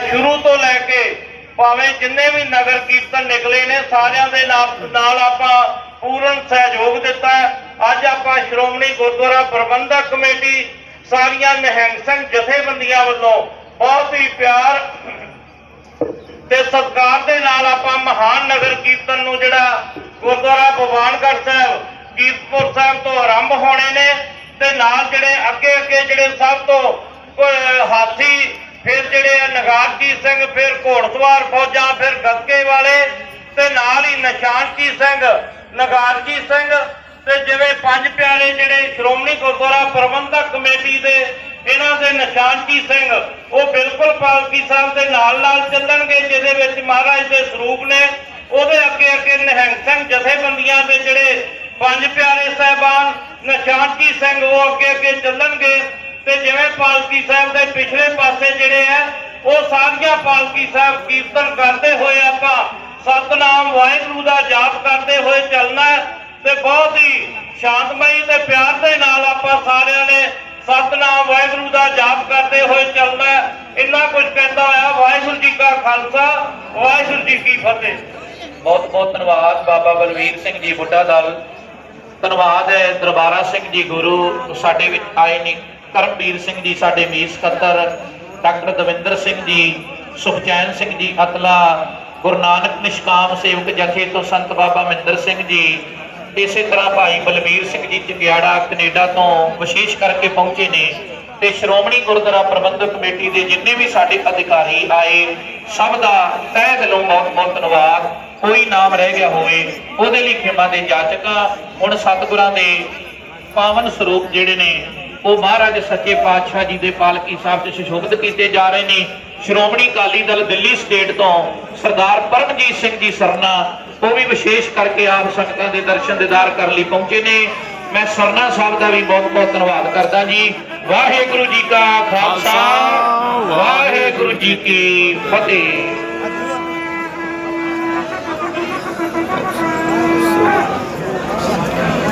ਸ਼ੁਰੂ ਤੋਂ ਲੈ ਕੇ ਭਾਵੇਂ ਜਿੰਨੇ ਵੀ ਨਗਰ ਕੀਰਤਨ ਨਿਕਲੇ ਨੇ, ਸਾਰਿਆਂ ਦੇ ਨਾਲ ਨਾਲ ਆਪਾਂ ਪੂਰਨ ਸਹਿਯੋਗ ਦਿੱਤਾ ਅੱਜ ਆਪਾਂ ਸ਼੍ਰੋਮਣੀ ਗੁਰਦੁਆਰਾ ਪ੍ਰਬੰਧਕ ਕਮੇਟੀ, ਸਾਰੀਆਂ ਨਿਹੰਗ ਸਿੰਘ ਜਥੇਬੰਦੀਆਂ ਵੱਲੋਂ ਬਹੁਤ ਹੀ ਪਿਆਰ ਤੇ ਸਤਿਕਾਰ ਦੇ ਨਾਲ ਆਪਾਂ ਮਹਾਨ ਨਗਰ ਕੀਰਤਨ ਨੂੰ ਜਿਹੜਾ ਗੁਰਦੁਆਰਾ ਭਗਵਾਨਗੜ੍ਹ ਸਾਹਿਬ, ਕੀਰਤਪੁਰ ਸਾਹਿਬ ਤੋਂ ਆਰੰਭ ਹੋਣੇ ਨੇ ਤੇ ਨਾਲ ਜਿਹੜੇ ਅੱਗੇ ਅੱਗੇ ਜਿਹੜੇ ਸਭ ਤੋਂ ਹਾਥੀ ਫਿਰ ਜਿਹੜੇ ਆ ਨਗਾਰਜੀ ਸਿੰਘ, ਫਿਰ ਘੋੜਸਵਾਰ ਫੌਜਾਂ, ਫਿਰ ਗੱਕੇ ਵਾਲੇ ਤੇ ਨਾਲ ਹੀ ਨਿਸ਼ਾਨਜੀ ਸਿੰਘ ਨਗਾਰਜੀ ਸਿੰਘ ਤੇ ਜਿਵੇਂ ਪੰਜ ਪਿਆਰੇ ਜਿਹੜੇ ਸ਼੍ਰੋਮਣੀ ਗੁਰਦੁਆਰਾ ਪ੍ਰਬੰਧਕ ਕਮੇਟੀ ਦੇ ਇਹਨਾਂ ਦੇ ਨਿਸ਼ਾਨਜੀ ਸਿੰਘ, ਉਹ ਬਿਲਕੁਲ ਪਾਲਕੀ ਸਾਹਿਬ ਦੇ ਨਾਲ ਨਾਲ ਚੱਲਣਗੇ, ਜਿਹਦੇ ਵਿੱਚ ਮਹਾਰਾਜ ਦੇ ਸਰੂਪ ਨੇ। ਉਹਦੇ ਅੱਗੇ ਅੱਗੇ ਨਿਹੰਗ ਸਿੰਘ ਜਥੇਬੰਦੀਆਂ ਦੇ ਜਿਹੜੇ ਪੰਜ ਪਿਆਰੇ ਸਹਿਬਾਨ ਨਿਸ਼ਾਨਜੀ ਸਿੰਘ, ਉਹ ਅੱਗੇ ਅੱਗੇ ਚੱਲਣਗੇ। ਤੇ ਜਿਵੇਂ ਪਾਲਕੀ ਸਾਹਿਬ ਦੇ ਪਿਛਲੇ ਪਾਸੇ ਜਿਹੜੇ ਆ, ਉਹ ਸਾਰੀਆਂ ਪਾਲਕੀ ਸਾਹਿਬ ਕੀਰਤਨ ਕਰਦੇ ਹੋਏ ਆਪਾਂ ਸਤਨਾਮ ਵਾਹਿਗੁਰੂ ਦਾ ਜਾਪ ਕਰਦੇ ਹੋਏ ਚੱਲਣਾ ਤੇ ਬਹੁਤ ਹੀ ਸ਼ਾਂਤਮਈ ਤੇ ਪਿਆਰ ਦੇ ਨਾਲ ਆਪਾਂ ਸਾਰਿਆਂ ਨੇ ਸਤਨਾਮ ਵਾਹਿਗੁਰੂ ਦਾ ਜਾਪ ਕਰਦੇ ਹੋਏ ਚੱਲਣਾ ਇੰਨਾ ਕੁਝ ਕਹਿੰਦਾ ਹੋਇਆ, ਵਾਹਿਗੁਰੂ ਜੀ ਕਾ ਖਾਲਸਾ, ਵਾਹਿਗੁਰੂ ਜੀ ਕੀ ਫਤਿਹ। ਬਹੁਤ ਬਹੁਤ ਧੰਨਵਾਦ ਬਾਬਾ ਬਲਵੀਰ ਸਿੰਘ ਜੀ ਬੁੱਢਾ ਦਲ। ਧੰਨਵਾਦ ਹੈ ਦਰਬਾਰਾ ਸਿੰਘ ਜੀ ਗੁਰੂ, ਸਾਡੇ ਵਿੱਚ ਆਏ ਨੇ ਕਰਮਵੀਰ ਸਿੰਘ ਜੀ, ਸਾਡੇ ਮੀਤ ਸਕੱਤਰ, ਡਾਕਟਰ ਦਵਿੰਦਰ ਸਿੰਘ ਜੀ, ਸੁਖਚੈਨ ਸਿੰਘ ਜੀ, ਅਤਲਾ, ਗੁਰੂ ਨਾਨਕ ਨਿਸ਼ਕਾਮ ਸੇਵਕ ਜਥੇ ਤੋਂ ਸੰਤ ਬਾਬਾ ਮਹਿੰਦਰ ਸਿੰਘ ਜੀ, ਇਸੇ ਤਰ੍ਹਾਂ ਭਾਈ ਬਲਬੀਰ ਸਿੰਘ ਜੀ ਜਗਿਆੜਾ ਕੈਨੇਡਾ ਤੋਂ ਵਿਸ਼ੇਸ਼ ਕਰਕੇ ਪਹੁੰਚੇ ਨੇ ਤੇ ਸ਼੍ਰੋਮਣੀ ਗੁਰਦੁਆਰਾ ਪ੍ਰਬੰਧਕ ਕਮੇਟੀ ਦੇ ਜਿੰਨੇ ਵੀ ਸਾਡੇ ਅਧਿਕਾਰੀ ਆਏ, ਸਭ ਦਾ ਤਹਿ ਦਿਲੋਂ ਬਹੁਤ ਬਹੁਤ ਧੰਨਵਾਦ। ਕੋਈ ਨਾਮ ਰਹਿ ਗਿਆ ਹੋਵੇ, ਉਹਦੇ ਲਈ ਖਿਮਾ ਦੇ ਜਾਚਕਾਂ ਹੁਣ ਸਤਿਗੁਰਾਂ ਦੇ ਪਾਵਨ ਸਰੂਪ ਜਿਹੜੇ ਨੇ ਉਹ ਮਹਾਰਾਜ ਸੱਚੇ ਪਾਤਸ਼ਾਹ ਜੀ ਦੇ ਪਾਲਕੀ ਸਾਹਿਬ 'ਚ ਸੁਸ਼ੋਭਿਤ ਕੀਤੇ ਜਾ ਰਹੇ ਨੇ। ਸ਼੍ਰੋਮਣੀ ਅਕਾਲੀ ਦਲ ਦਿੱਲੀ ਸਟੇਟ ਤੋਂ ਸਰਦਾਰ ਪਰਮਜੀਤ ਸਿੰਘ ਜੀ ਸਰਨਾ ਉਹ ਵੀ ਵਿਸ਼ੇਸ਼ ਕਰਕੇ ਆਪ ਸੰਗਤਾਂ ਦੇ ਦਰਸ਼ਨ ਦੀਦਾਰ ਕਰਨ ਲਈ ਪਹੁੰਚੇ ਨੇ। ਮੈਂ ਸਰਨਾ ਸਾਹਿਬ ਦਾ ਵੀ ਬਹੁਤ ਬਹੁਤ ਧੰਨਵਾਦ ਕਰਦਾ ਜੀ। ਵਾਹਿਗੁਰੂ ਜੀ ਕਾ ਖਾਲਸਾ ਵਾਹਿਗੁਰੂ ਜੀ ਕੀ ਫਤਿਹ।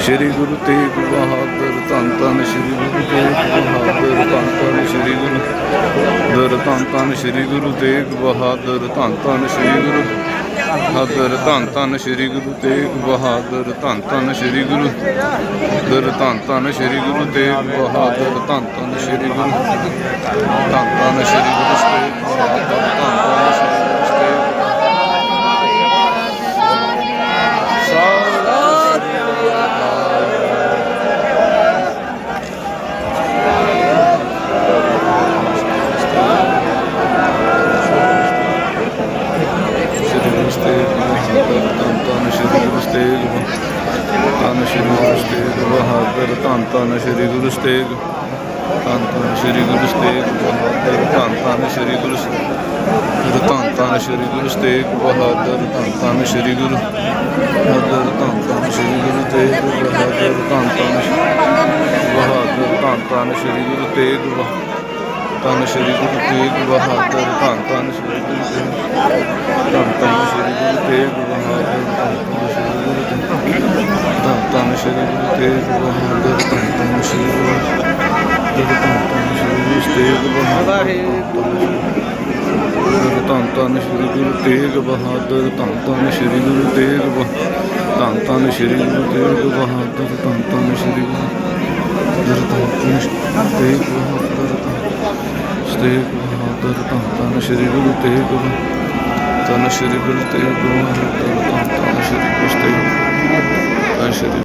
ਸ਼੍ਰੀ ਗੁਰੂ ਤੇਗ ਬਹਾਦਰ ਧੰਨ ਧੰਨ ਸ਼੍ਰੀ ਗੁਰੂ ਤੇਗ ਬਹਾਦਰ ਧੰਨ ਧੰਨ ਸ਼੍ਰੀ ਗੁਰੂ ਦਰ ਧੰਨ ਧੰਨ ਸ਼੍ਰੀ ਗੁਰੂ ਤੇਗ ਬਹਾਦਰ ਧੰਨ ਧੰਨ ਸ਼੍ਰੀ ਗੁਰੂ ਬਹਾਦਰ ਧੰਨ ਧੰਨ ਸ਼੍ਰੀ ਗੁਰੂ ਤੇਗ ਬਹਾਦਰ ਧੰਨ ਧੰਨ ਸ਼੍ਰੀ ਗੁਰੂ ਦਰ ਧੰਨ ਧੰਨ ਸ਼੍ਰੀ ਗੁਰੂ ਤੇਗ ਬਹਾਦਰ ਧੰਨ ਧੰਨ ਸ਼੍ਰੀ ਗੁਰੂ ਧੰਨ ਧੰਨ ਸ਼੍ਰੀ ਗੁਰੂ ਤੇਗ ਬਹਾਦਰ ਧੰਨ ਧੰਨ ਧੰਨ ਸ਼੍ਰੀ ਗੁਰੂ ਤੇਗ ਬਹਾਦਰ, ਧੰਨ ਧੰਨ ਸ਼੍ਰੀ ਗੁਰੂ ਤੇਗ ਧੰਨ ਧੰਨ ਸ਼੍ਰੀ ਗੁਰੂ ਸਤੇਗ ਬਹਾਦਰ, ਧੰਨ ਧੰਨ ਸ਼੍ਰੀ ਗੁਰੂ ਧੰਨ ਧੰਨ ਸ਼੍ਰੀ ਗੁਰੂ ਸਤੇਗ ਬਹਾਦਰ, ਧੰਨ ਧੰਨ ਸ਼੍ਰੀ ਗੁਰੂ ਬਹਾਦਰ, ਧੰਨ ਧੰਨ ਸ਼੍ਰੀ ਗੁਰੂ ਤੇਗ ਬਹਾਦਰ, ਧੰਨ ਧੰਨ ਬਹਾਦਰ, ਧੰਨ ਧੰਨ ਸ਼੍ਰੀ ਗੁਰੂ ਤੇਗ ਬਹਾਦਰ ਧੰਨ ਸ਼੍ਰੀ ਗੁਰੂ ਤੇਗ ਬਹਾਦਰ ਧੰਨ ਧੰਨ ਸ਼੍ਰੀ ਗੁਰੂ ਤੇਗ ਧੰਨ ਧੰਨ ਸ਼੍ਰੀ ਗੁਰੂ ਤੇਗ ਬਹਾਦਰ ਧੰਨ ਧੰਨ ਸ਼੍ਰੀ ਗੁਰੂ ਤੇਗ ਬਹਾਦਰ ਧੰਨ ਧੰਨ ਸ਼੍ਰੀ ਗੁਰੂ ਤੇਗ ਬਹਾਦਰ ਧੰਨ ਧੰਨ ਸ਼੍ਰੀ ਗੁਰੂ ਤੇਗ ਬਹਾਦਰ ਧੰਨ ਧੰਨ ਸ਼੍ਰੀ ਗੁਰੂ ਤੇਗ ਬਹਾਦਰ ਧੰਨ ਧੰਨ ਸ਼੍ਰੀ ਗੁਰੂ ਤੇਗ ਬਹਾਦਰ ਧੰਨ ਤੇਗ ਬਹਾਦਰ ਧੰਨ ਧੰਨ ਸ਼੍ਰੀ ਗੁਰੂ ਤੇਗ ਬਹਾਦਰ, ਧੰਨ ਸ਼੍ਰੀ ਗੁਰੂ ਤੇਗ ਬਹਾਦਰ, ਧੰਨ ਧੰਨ ਸ਼੍ਰੀ ਗੁਰੂ ਤੇਗ ਬਹਾਦਰ ਸ਼੍ਰੀ